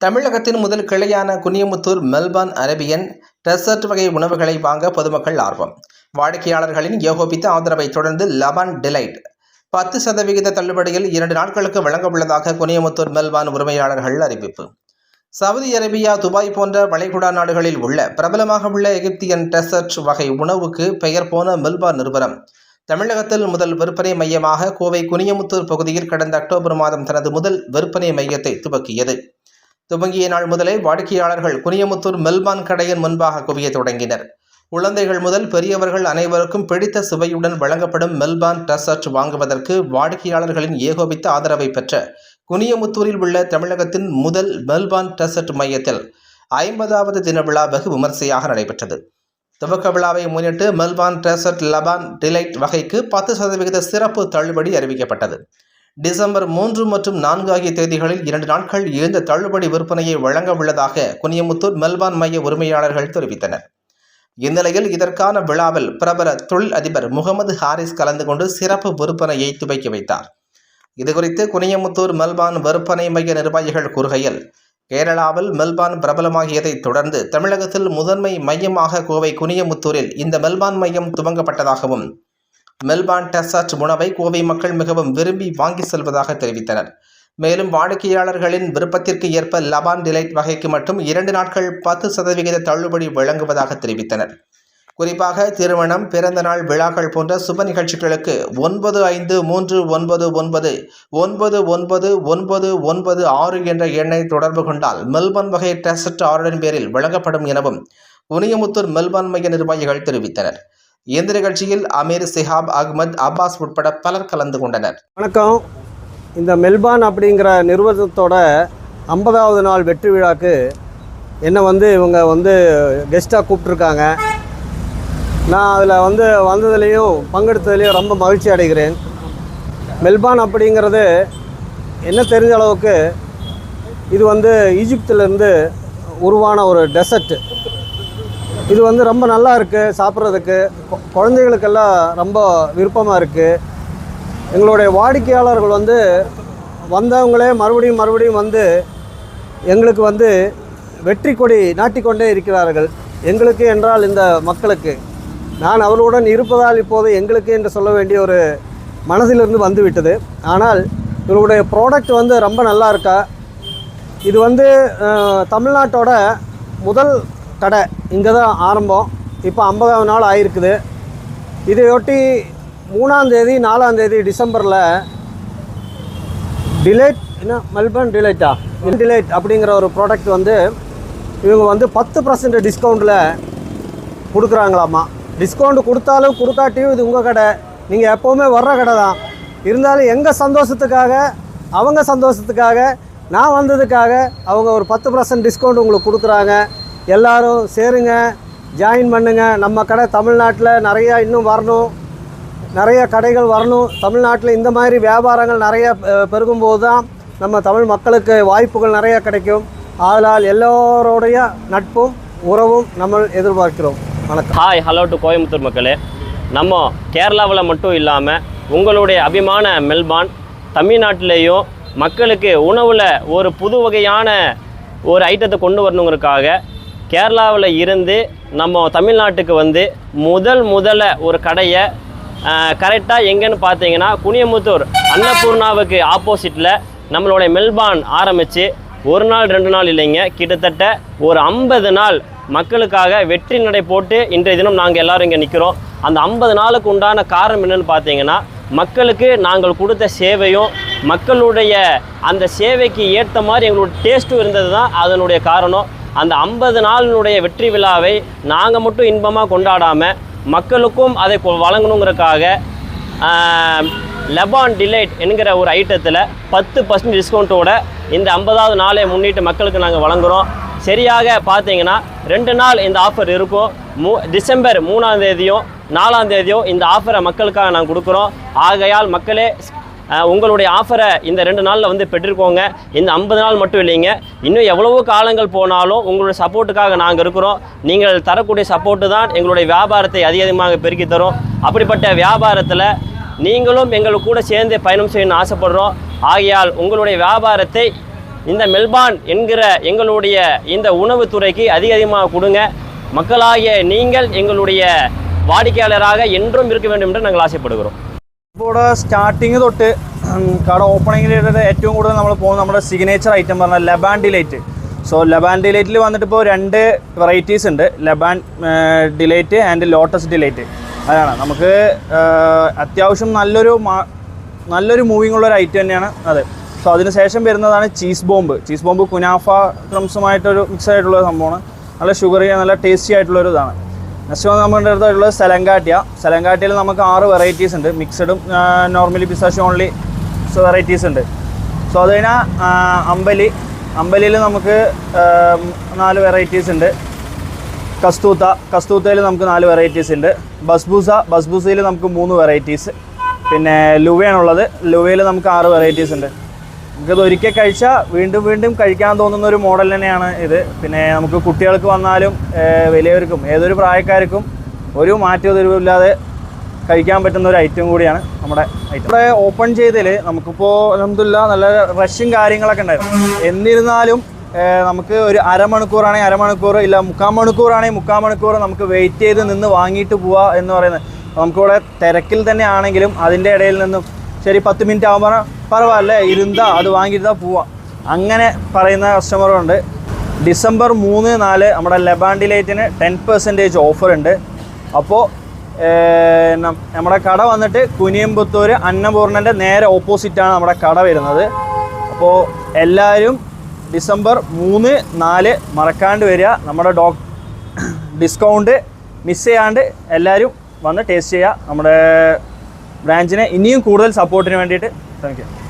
தமிழகத்தின் முதல் கிளையான குனியமுத்தூர் மெல்பர்ன் அரேபியன் டெசர்ட் வகை உணவுகளை வாங்க பொதுமக்கள் ஆர்வம். வாடிக்கையாளர்களின் ஏகோபித்த ஆதரவை தொடர்ந்து லெமன் டிலைட். பத்து சதவிகித தள்ளுபடியில் இரண்டு நாட்களுக்கு வழங்க உள்ளதாக குனியமுத்தூர் மெல்பான் உரிமையாளர்கள் அறிவிப்பு. சவுதி அரேபியா துபாய் போன்ற வளைகுடா நாடுகளில் உள்ள பிரபலமாக உள்ள எகிப்தியன் டெசர்ட் வகை உணவுக்கு பெயர் போன மெல்பர்ன் நிறுவனம் தமிழகத்தில் முதல் விற்பனை மையமாக கோவை குனியமுத்தூர் பகுதியில் கடந்த அக்டோபர் மாதம் தனது முதல் விற்பனை மையத்தை துவக்கியது. துவங்கிய நாள் முதலே வாடிக்கையாளர்கள் குனியமுத்தூர் மெல்பான் கடையின் முன்பாக குவிய தொடங்கினர். குழந்தைகள் முதல் பெரியவர்கள் அனைவருக்கும் பிடித்த சுவையுடன் வழங்கப்படும் மெல்பான் டெசர்ட் வாங்குவதற்கு வாடிக்கையாளர்களின் ஏகோபித்த ஆதரவை பெற்ற குனியமுத்தூரில் உள்ள தமிழகத்தின் முதல் மெல்பான் டெசர்ட் மையத்தில் ஐம்பதாவது தின விழா வெகு விமர்சையாக நடைபெற்றது. துவக்க விழாவை முன்னிட்டு மெல்பான் டெசர்ட் லபான் டிலைட் வகைக்கு பத்து சதவிகித சிறப்பு தள்ளுபடி அறிவிக்கப்பட்டது. டிசம்பர் மூன்று மற்றும் நான்கு ஆகிய தேதிகளில் இரண்டு நாட்கள் இந்த தள்ளுபடி விற்பனையை வழங்க உள்ளதாக குனியமுத்தூர் மெல்பான் மைய உரிமையாளர்கள் தெரிவித்தனர். இந்நிலையில் இதற்கான விழாவில் பிரபல தொழில் அதிபர் முகமது ஹாரிஸ் கலந்து கொண்டு சிறப்பு விற்பனையை துவக்கி வைத்தார். இதுகுறித்து குனியமுத்தூர் மெல்பான் விற்பனை மைய நிர்வாகிகள் கூறுகையில் கேரளாவில் மெல்பான் பிரபலமாகியதைத் தொடர்ந்து தமிழகத்தில் முதன்மை மையமாக கோவை குனியமுத்தூரில் இந்த மெல்பான் மையம் துவங்கப்பட்டதாகவும் மெல்பான் டெசர்ட் உணவை கோவை மக்கள் மிகவும் விரும்பி வாங்கி செல்வதாக தெரிவித்தனர். மேலும் வாடிக்கையாளர்களின் விருப்பத்திற்கு ஏற்ப லபான் டிலைட் வகைக்கு மட்டும் இரண்டு நாட்கள் பத்து சதவிகித தள்ளுபடி வழங்குவதாக தெரிவித்தனர். குறிப்பாக திருமணம் பிறந்தநாள் விழாக்கள் போன்ற சுப நிகழ்ச்சிகளுக்கு ஒன்பது ஐந்து மூன்று ஒன்பது ஒன்பது ஒன்பது ஒன்பது ஒன்பது ஒன்பது ஆறு என்ற எண்ணை தொடர்பு கொண்டால் மெல்பர்ன் வகை டெசர்ட் ஆர்டரின் பேரில் வழங்கப்படும் எனவும் உனியமுத்தூர் மெல்பர்ன் மைய நிர்வாகிகள் தெரிவித்தனர். இந்த நிகழ்ச்சியில் அமீர் சிஹாப் அகமது அப்பாஸ் உட்பட பலர் கலந்து கொண்டனர். வணக்கம். இந்த மெல்பான் அப்படிங்கிற நிறுவனத்தோட ஐம்பதாவது நாள் வெற்றி விழாக்கு என்னை வந்து இவங்க வந்து கெஸ்ட்டாக கூப்பிட்ருக்காங்க நான் அதில் வந்து வந்ததுலேயும் பங்கெடுத்ததுலேயும் ரொம்ப மகிழ்ச்சி அடைகிறேன். மெல்பான் அப்படிங்கிறது என்ன தெரிஞ்ச அளவுக்கு இது வந்து ஈஜிப்திலேருந்து உருவான ஒரு டெசர்ட் இது வந்து ரொம்ப நல்லா இருக்குது சாப்பிட்றதுக்கு. குழந்தைகளுக்கெல்லாம் ரொம்ப விருப்பமாக இருக்குது எங்களுடைய வாடிக்கையாளர்கள் வந்து வந்தவங்களே மறுபடியும் மறுபடியும் வந்து எங்களுக்கு வந்து வெற்றி கொடி நாட்டிக்கொண்டே இருக்கிறார்கள். எங்களுக்கு என்றால் இந்த மக்களுக்கு. நான் அவர்களுடன் இருப்பதால் இப்போது எங்களுக்கு என்று சொல்ல வேண்டிய ஒரு மனதிலிருந்து வந்துவிட்டது. ஆனால் இவர்களுடைய ப்ராடக்ட் வந்து ரொம்ப நல்லா இருக்கா? இது வந்து தமிழ்நாட்டோட முதல் கடை. இங்கே தான் ஆரம்பம். இப்போ ஐம்பதாவது நாள் ஆயிருக்குது. இதையொட்டி மூணாந்தேதி நாலாந்தேதி டிசம்பரில் டிலைட் என்ன மெல்பர்ன் டிலைட்டா இன்டிலைட் அப்படிங்கிற ஒரு ப்ராடக்ட் வந்து இவங்க வந்து பத்து பர்சன்ட் டிஸ்கவுண்ட்டில் கொடுக்குறாங்களாம்மா டிஸ்கவுண்ட் கொடுத்தாலும் கொடுக்காட்டியும் இது உங்கள் கடை. நீங்கள் எப்போவுமே வர்ற கடை தான். இருந்தாலும் எங்கள் சந்தோஷத்துக்காக அவங்க சந்தோஷத்துக்காக நான் வந்ததுக்காக அவங்க ஒரு பத்து பர்சன்ட் டிஸ்கவுண்ட் உங்களுக்கு கொடுக்குறாங்க. எல்லாரும் சேருங்க ஜாயின் பண்ணுங்க. நம்ம கடை தமிழ்நாட்டில் நிறையா இன்னும் வரணும். நிறைய கடைகள் வரணும். தமிழ்நாட்டில் இந்த மாதிரி வியாபாரங்கள் நிறைய பெருகும்போது தான் நம்ம தமிழ் மக்களுக்கு வாய்ப்புகள் நிறைய கிடைக்கும். ஆதலால் எல்லோருடைய நட்பும் உறவும் நம்ம எதிர்பார்க்கிறோம். வணக்கம். ஹாய் ஹலோ டு கோயம்புத்தூர் மக்களே. நம்ம கேரளாவில் மட்டும் இல்லாமல் உங்களுடைய அபிமான மெல்பான் தமிழ்நாட்டிலேயும் மக்களுக்கு உணவில் ஒரு புது வகையான ஒரு ஐட்டத்தை கொண்டு வரணுங்கிறதுக்காக கேரளாவில் இருந்து நம்ம தமிழ்நாட்டுக்கு வந்து முதல் முதல்ல ஒரு கடையை கரெக்டாக எங்கேன்னு பார்த்தீங்கன்னா குனியமுத்தூர் அன்னபூர்ணாவுக்கு ஆப்போசிட்டில் நம்மளுடைய மெல்பான் ஆரம்பித்து ஒரு நாள் ரெண்டு நாள் இல்லைங்க. கிட்டத்தட்ட ஒரு ஐம்பது நாள் மக்களுக்காக வெற்றி நடை போட்டு இன்றைய தினம் நாங்கள் எல்லாரும் இங்கே நிற்கிறோம் அந்த ஐம்பது நாளுக்கு உண்டான காரணம் என்னன்னு பார்த்தீங்கன்னா மக்களுக்கு நாங்கள் கொடுத்த சேவையும் மக்களுடைய அந்த சேவைக்கு ஏற்ற மாதிரி எங்களுடைய டேஸ்ட்டும் இருந்தது தான் அதனுடைய காரணம். அந்த ஐம்பது நாளினுடைய வெற்றி விழாவை நாங்கள் மட்டும் இன்பமாக கொண்டாடாமல் மக்களுக்கும் அதை கொ- வழங்கணுங்கிறதுக்காக லெபான் டிலைட் என்கிற ஒரு ஐட்டத்தில் பத்து பர்சன்ட் டிஸ்கவுண்ட்டோட இந்த ஐம்பதாவது நாளை முன்னிட்டு மக்களுக்கு நாங்கள் வழங்குகிறோம் சரியாக பார்த்தீங்கன்னா ரெண்டு நாள் இந்த ஆஃபர் இருக்கும். மூ டிசம்பர் மூணாம் தேதியும் நாலாம் தேதியும் இந்த ஆஃபரை மக்களுக்காக நாங்கள் கொடுக்குறோம். ஆகையால் மக்களே உங்களுடைய ஆஃபரை இந்த ரெண்டு நாளில் வந்து பெற்றிருக்கோங்க. இந்த ஐம்பது நாள் மட்டும் இல்லைங்க. இன்னும் எவ்வளவோ காலங்கள் போனாலும் உங்களுடைய சப்போர்ட்டுக்காக நாங்கள் இருக்கிறோம். நீங்கள் தரக்கூடிய சப்போர்ட்டு தான் எங்களுடைய வியாபாரத்தை அதிகமாக பெருக்கி தரும். அப்படிப்பட்ட வியாபாரத்தில் நீங்களும் எங்களுக்கு கூட சேர்ந்து பயணம் செய்யணும்னு ஆசைப்படுறோம். ஆகையால் உங்களுடைய வியாபாரத்தை இந்த மெல்பான் என்கிற எங்களுடைய இந்த உணவுத்துறைக்கு அதிக அதிகமாக கொடுங்க. மக்களாகிய நீங்கள் எங்களுடைய வாடிக்கையாளராக என்றும் இருக்க வேண்டும் என்று நாங்கள் ஆசைப்படுகிறோம். ഇപ്പോൾ ഇവിടെ സ്റ്റാർട്ടിങ് തൊട്ട് കട ഓപ്പണിങ്ങിലിട്ട് ഏറ്റവും കൂടുതൽ നമ്മൾ പോകുന്നത് നമ്മുടെ സിഗ്നേച്ചർ ഐറ്റം പറഞ്ഞാൽ ലബാൻ ഡിലൈറ്റ് സോ ലബാൻ ഡിലൈറ്റിൽ വന്നിട്ട് ഇപ്പോൾ രണ്ട് വെറൈറ്റീസ് ഉണ്ട്. Laban delight and lotus delight അതാണ്. നമുക്ക് അത്യാവശ്യം നല്ലൊരു നല്ലൊരു മൂവിങ് ഉള്ള ഒരു ഐറ്റം തന്നെയാണ് അത്. സോ അതിന് ശേഷം വരുന്നതാണ് ചീസ് ബോംബ് ചീസ് ബോംബ് കുനാഫ ക്രംസുമായിട്ടൊരു മിക്സ് ആയിട്ടുള്ള സംഭവമാണ്. നല്ല ഷുഗറി നല്ല ടേസ്റ്റി ആയിട്ടുള്ള ഒരു ഇതാണ്. നെക്സ്റ്റ് നമ്മുടെ അടുത്തുള്ളത് സലങ്കാട്ടിയ. സെലങ്കാട്ടിയിൽ നമുക്ക് ആറ് വെറൈറ്റീസ് ഉണ്ട്. മിക്സഡും നോർമലി പിസ്താഷ്യോ ഓൺലി വെറൈറ്റീസ് ഉണ്ട്. സോ അത് കഴിഞ്ഞാൽ അമ്പലി. അമ്പലിയിൽ നമുക്ക് നാല് വെറൈറ്റീസ് ഉണ്ട്. കസ്തൂത്ത. കസ്തൂത്തയിൽ നമുക്ക് നാല് വെറൈറ്റീസ് ഉണ്ട്. ബസ്ബൂസ. ബസ്ബൂസയിൽ നമുക്ക് മൂന്ന് വെറൈറ്റീസ് പിന്നെ ലുവയാണുള്ളത്. ലുവയിൽ നമുക്ക് ആറ് വെറൈറ്റീസ് ഉണ്ട്. നമുക്കിത് ഒരിക്കൽ കഴിച്ചാൽ വീണ്ടും വീണ്ടും കഴിക്കാൻ തോന്നുന്ന ഒരു മോഡൽ തന്നെയാണ് ഇത്. പിന്നെ നമുക്ക് കുട്ടികൾക്ക് വന്നാലും വലിയവർക്കും ഏതൊരു പ്രായക്കാർക്കും ഒരു മാറ്റവും ഇല്ലാതെ കഴിക്കാൻ പറ്റുന്ന ഒരു ഐറ്റം കൂടിയാണ് നമ്മുടെ ഐറ്റം ഇവിടെ ഓപ്പൺ ചെയ്തതിൽ നമുക്കിപ്പോൾ എന്തില്ല നല്ല റഷും കാര്യങ്ങളൊക്കെ ഉണ്ടായിരുന്നു. എന്നിരുന്നാലും നമുക്ക് ഒരു അരമണിക്കൂറാണെങ്കിൽ അരമണിക്കൂർ ഇല്ല മുക്കാൽ മണിക്കൂറാണെങ്കിൽ മുക്കാൽ മണിക്കൂർ നമുക്ക് വെയിറ്റ് ചെയ്ത് നിന്ന് വാങ്ങിയിട്ട് പോവുക എന്ന് പറയുന്നത്. നമുക്കിവിടെ തിരക്കിൽ തന്നെ ആണെങ്കിലും അതിന്റെ ഇടയിൽ നിന്നും ശരി പത്ത് മിനിറ്റ് ആകുമ്പോൾ പറവാല്ലേ ഇരുന്നാ അത് വാങ്ങിയിരുന്നാൽ പോവാം. അങ്ങനെ പറയുന്ന കസ്റ്റമറുണ്ട് ഡിസംബർ മൂന്ന് നാല് നമ്മുടെ ലെബാൻഡിലേറ്റിന് ടെൻ പെർസെന്റേജ് ഓഫർ ഉണ്ട്. അപ്പോൾ നമ്മുടെ കട വന്നിട്ട് കുനിയമ്പത്തൂർ അന്നപൂർണന്റെ നേരെ ഓപ്പോസിറ്റാണ് നമ്മുടെ കട വരുന്നത്. അപ്പോൾ എല്ലാവരും ഡിസംബർ മൂന്ന് നാല് മറക്കാണ്ട് വരിക. നമ്മുടെ ഡോ ഡിസ്കൗണ്ട് മിസ് ചെയ്യാണ്ട് എല്ലാവരും വന്ന് ടേസ്റ്റ് ചെയ്യുക. നമ്മുടെ ബ്രാഞ്ചിനെ ഇനിയും കൂടുതൽ സപ്പോർട്ടിന് വേണ്ടിയിട്ട് യു